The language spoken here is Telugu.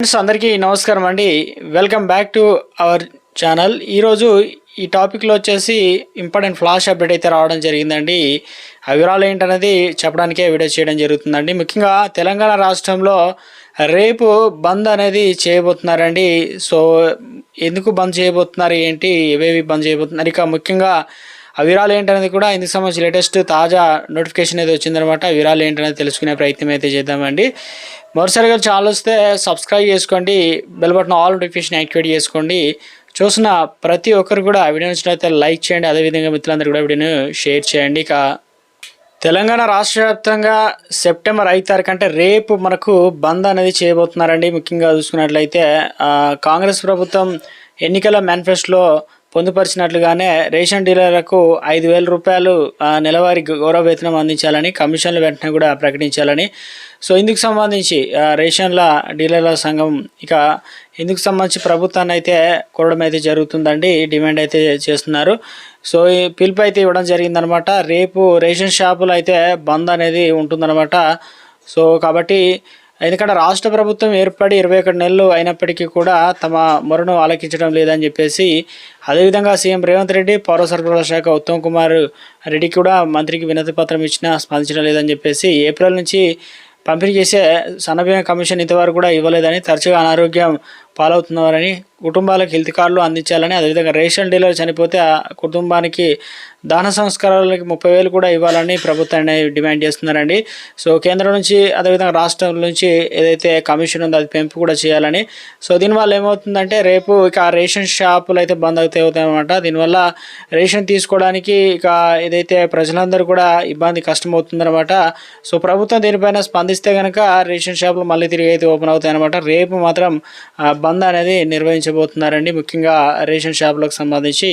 ఫ్రెండ్స్ అందరికీ నమస్కారం అండి. Welcome back to our channel ఈరోజు ఈ టాపిక్లో వచ్చేసి ఇంపార్టెంట్ ఫ్లాష్ అప్డేట్ అయితే రావడం జరిగిందండి. ఆ వివరాలు ఏంటనేది చెప్పడానికే వీడియో చేయడం జరుగుతుందండి. ముఖ్యంగా తెలంగాణ రాష్ట్రంలో రేపు బంద్ అనేది చేయబోతున్నారండి. సో ఎందుకు బంద్ చేయబోతున్నారు ఏంటి? ఏవేవి బంద్ చేయబోతున్నారు? ఇక ముఖ్యంగా ఆ వివరాలు ఏంటనేది కూడా ఇందుకు సంబంధించి లేటెస్ట్ తాజా నోటిఫికేషన్ అయితే వచ్చిందనమాట. ఆ వివరాలు ఏంటనేది తెలుసుకునే ప్రయత్నం అయితే చేద్దామండి. మరోసారిగా ఛానల్ వస్తే సబ్స్క్రైబ్ చేసుకోండి bell button all notification activate చేసుకోండి. చూసిన ప్రతి ఒక్కరు కూడా వీడియో నచ్చినట్లయితే లైక్ చేయండి. అదేవిధంగా మిత్రులందరూ కూడా వీడియోను షేర్ చేయండి. ఇక తెలంగాణ రాష్ట్ర వ్యాప్తంగా సెప్టెంబర్ ఐదు తారీఖు అంటే రేపు మనకు బంద్ అనేది చేయబోతున్నారండి. ముఖ్యంగా చూసుకున్నట్లయితే కాంగ్రెస్ ప్రభుత్వం ఎన్నికల మేనిఫెస్టోలో పొందుపరిచినట్లుగానే రేషన్ డీలర్లకు ఐదు వేల రూపాయలు నెలవారీ గౌరవ వేతనం అందించాలని కమిషన్లు వెంటనే కూడా ప్రకటించాలని. సో ఇందుకు సంబంధించి రేషన్ల డీలర్ల సంఘం ఇక ఇందుకు సంబంధించి ప్రభుత్వాన్ని అయితే కోరడం అయితే జరుగుతుందండి డిమాండ్ అయితే చేస్తున్నారు. సో ఈ పిలుపు అయితే ఇవ్వడం జరిగిందనమాట. రేపు రేషన్ షాపులు అయితే బంద్ అనేది ఉంటుందన్నమాట సో కాబట్టి ఎందుకంటే రాష్ట్ర ప్రభుత్వం ఏర్పడి ఇరవై ఒకటి నెలలు అయినప్పటికీ కూడా తమ మొరను ఆలకించడం లేదని చెప్పేసి అదేవిధంగా సీఎం రేవంత్ రెడ్డి పౌర సరఫరాల శాఖ ఉత్తమ్ కుమార్ రెడ్డి కూడా మంత్రికి వినతి పత్రం ఇచ్చినా స్పందించడం లేదని చెప్పేసి ఏప్రిల్ నుంచి పంపిణీ చేసే సన్నబియ్యం కమిషన్ ఇంతవరకు కూడా ఇవ్వలేదని తరచుగా అనారోగ్యం పాలవుతున్నారని కుటుంబాలకు హెల్త్ కార్డులు అందించాలని అదేవిధంగా రేషన్ డీలర్ చనిపోతే ఆ కుటుంబానికి దాన సంస్కారాలకి ముప్పై వేలు కూడా ఇవ్వాలని ప్రభుత్వాన్ని డిమాండ్ చేస్తున్నారండి. సో కేంద్రం నుంచి అదేవిధంగా రాష్ట్రం నుంచి ఏదైతే కమిషన్ ఉందో అది పెంపు కూడా చేయాలని. సో దీనివల్ల ఏమవుతుందంటే రేపు ఇక రేషన్ షాపులు అయితే బంద్ అవుతాయి అవుతాయన్నమాట. దీనివల్ల రేషన్ తీసుకోవడానికి ఇక ఏదైతే ప్రజలందరూ కూడా ఇబ్బంది కష్టమవుతుందన్నమాట. సో ప్రభుత్వం దీనిపైన స్పందిస్తే కనుక రేషన్ షాపులు మళ్ళీ తిరిగి అయితే ఓపెన్ అవుతాయి అనమాట రేపు మాత్రం ఆ, బంద్ అనేది నిర్వహించబోతున్నారండి ముఖ్యంగా రేషన్ షాపులకు సంబంధించి